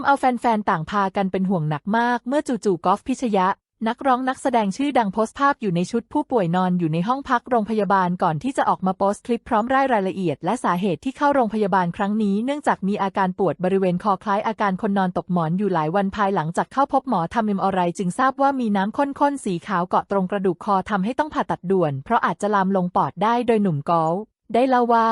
ำเอาแฟนๆ ต่างพากันเป็นห่วงหนักมาก เมื่อจู่ๆกอล์ฟพิชยะ นักร้องนักแสดงชื่อดังโพสต์ภาพอยู่ในชุดผู้ป่วยนอนอยู่ในห้องพักโรงพยาบาลก่อนที่จะออกมาโพสต์คลิปพร้อมรายรายละเอียด และสาเหตุที่เข้าโรงพยาบาลครั้งนี้ เนื่องจากมีอาการปวดบริเวณคอคล้ายอาการคนนอนตกหมอนอยู่หลายวันภายหลังจากเข้าพบหมอทำเอ็มอไรจึงทราบว่ามีน้ำข้นๆสีขาวเกาะตรงกระดูกคอทำให้ต้องผ่าตัดด่วน เพราะอาจจะลามลงปอดได้โดยหนุ่มกอลฟได้เล่าว่า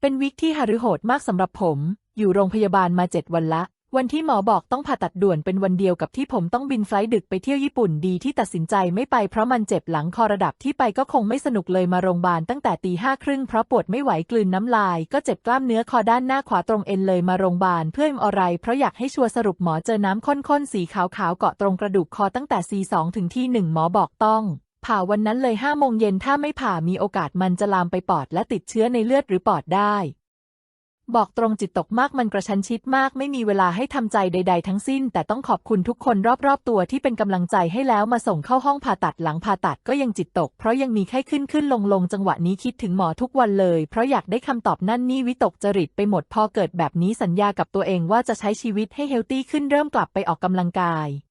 เป็นวิกที่หฤโหดมากสำหรับผม อยู่โรงพยาบาลมาเจ็ดวันละ วันที่หมอบอกต้องผ่าตัดด่วนเป็นวันเดียวกับที่ผมต้องบินไฟล์ดึกไปเที่ยวญี่ปุ่นดีที่ตัดสินใจไม่ไปเพราะมันเจ็บหลังคอระดับที่ไปก็คงไม่สนุกเลยมาโรงพยาบาลตั้งแต่ตีห้าครึ่งเพราะปวดไม่ไหวกลืนน้ำลาย ก็เจ็บกล้ามเนื้อคอด้านหน้าขวาตรงเอ็นเลยมาโรงพยาบาลเพื่ออ็มอไร เพราะอยากให้ชัวร์สรุปหมอเจอน้ำข้นๆสีขาวๆเกาะตรงกระดูกคอตั้งแต่ซีสองถึงที่หนึ่งหมอบอกต้องผ่าวันนั้นเลยห้าโมงเย็นถ้าไม่ผ่ามีโอกาสมันจะลามไปปอดและติดเชื้อในเลือดหรือปอดได้ บอกตรงจิตตกมากมันกระชั้นชิดมาก ไม่มีเวลาให้ทำใจใด ๆ ทั้งสิ้น แต่ต้องขอบคุณทุกคนรอบๆตัวที่เป็นกำลังใจให้แล้วมาส่งเข้าห้องผ่าตัดหลังผ่าตัดก็ยังจิตตก เพราะยังมีไข้ขึ้นขึ้นลงลงจังหวะนี้คิดถึงหมอทุกวันเลย เพราะอยากได้คำตอบนั่นนี่วิตกจริตไปหมดพอเกิดแบบนี้สัญญากับตัวเองว่าจะใช้ชีวิตให้เฮลตี้ขึ้นเริ่มกลับไปออกกำลังกาย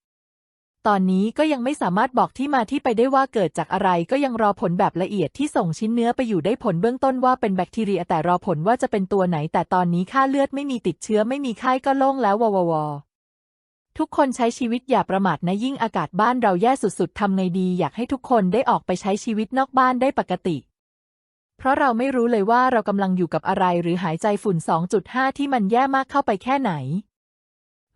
ตอนนี้ก็ยังไม่สามารถบอกที่มาที่ไปได้ว่าเกิดจากอะไร ก็ยังรอผลแบบละเอียดที่ส่งชิ้นเนื้อไปอยู่ได้ผลเบื้องต้นว่าเป็นแบคทีเรีย แต่รอผลว่าจะเป็นตัวไหน แต่ตอนนี้ค่าเลือดไม่มีติดเชื้อไม่มีไข้ก็โล่งแล้ววววทุกคนใช้ชีวิตอย่าประมาทนะยิ่งอากาศบ้านเราแย่สุดๆทำไงดีอยากให้ทุกคนได้ออกไปใช้ชีวิตนอกบ้านได้ปกติ เพราะเราไม่รู้เลยว่าเรากำลังอยู่กับอะไรหรือหายใจฝุ่น 2.5 ที่มันแย่มากเข้าไปแค่ไหน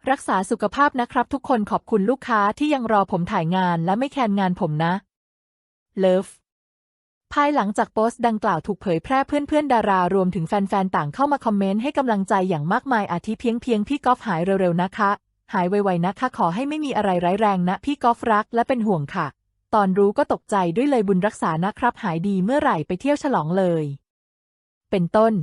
รักษาสุขภาพนะครับทุกคนขอบคุณลูกค้าที่ยังรอผมถ่ายงานและไม่แคนงานผมนะ เลิฟ ภายหลังจากโพสต์ดังกล่าวถูกเผยแพร่เพื่อนๆ ดารารวมถึงแฟนๆ ต่างเข้ามาคอมเมนต์ให้กำลังใจอย่างมากมายอาทิเพียงเพียงพี่กอล์ฟหายเร็วๆ นะคะ หายไวๆนะคะ ขอให้ไม่มีอะไรร้ายแรงนะ พี่กอล์ฟรักและเป็นห่วงค่ะ ตอนรู้ก็ตกใจด้วยเลยบุญรักษานะครับ หายดีเมื่อไหร่ไปเที่ยวฉลองเลย เป็นต้น